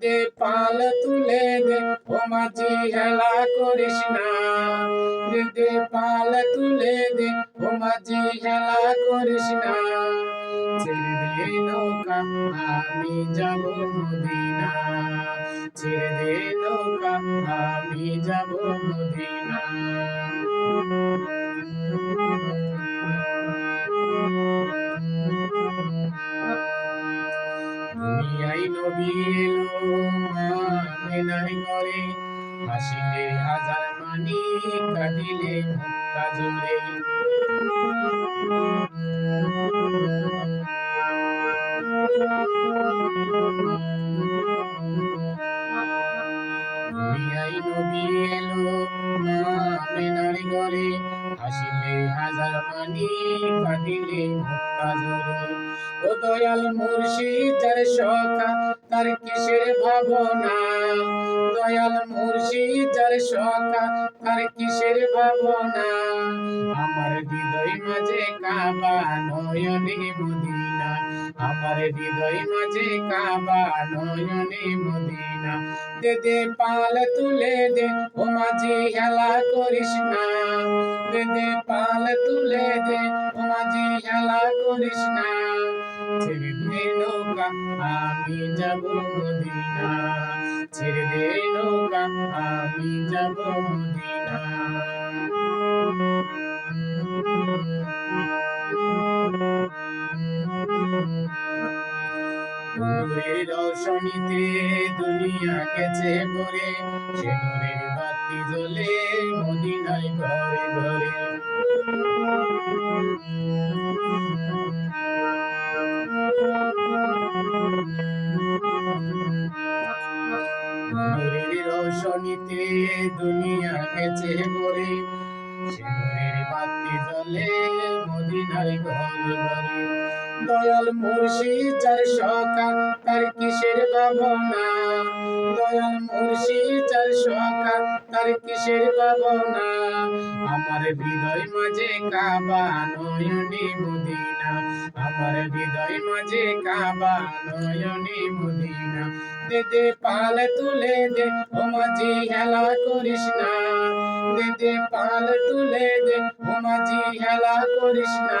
দে পাল তুলে দে, ও মাঝি হেলা করিস না। দে পাল তুলে দে, ও মাঝি হেলা করিস না। ছেড়ে দে নৌকা, আমি যাব মদিনা। ছেড়ে দে নৌকা, আমি যাব মদিনা। দুনিয়ায় নবী এলো মেনার ঘরে হাসিলে হাজার মানি কাঁদিলে মুক্তা নবী এলো মেনার ঘরে হাসিলে হাজার মানি কাঁদিলে মুক্তা জোরে। ও দয়াল মুর্শিদ, যার সখা, তার কিসের ভাবনা? দয়াল মুর্শিদ আমার হৃদয় মাঝে কাবা নয়নে মদিনা। আমার হৃদয় মাঝে কাবা নয়নে মদিনা। দে দে পাল তুলে দে, ও মাঝি হেলা করিস না। দে দে পাল তুলে দে, ও মাঝি হেলা করিস না। ছেড়ে দে নৌকা, আমি যাব মদিনা। ছেড়ে দে নৌকা, আমি যাব মদিনা। নূরের রোশনীতে দুনিয়া গেছে ভরে বাতি জ্বলে মদিনায় ঘরে ঘরে। নূরের রোশনীতে দুনিয়া ভরে বাতি জ্বলে মদিনায় ঘরে ঘরে। দয়াল মুর্শিদ, যার সকা তার কিসের ভাবনা? দয়াল মুর্শিদ, যার সকা তার কিসের ভাবনা? আমার হৃদয় মাঝে কাবা নয়নে মদিনা। আমার হৃদয় মাঝে কাবা নয়নে মদিনা। দে পাল তুলে দে, ও মাঝি হেলা করিস না। দে দে পাল তুলে দে, ও মাঝি হেলা করিস না।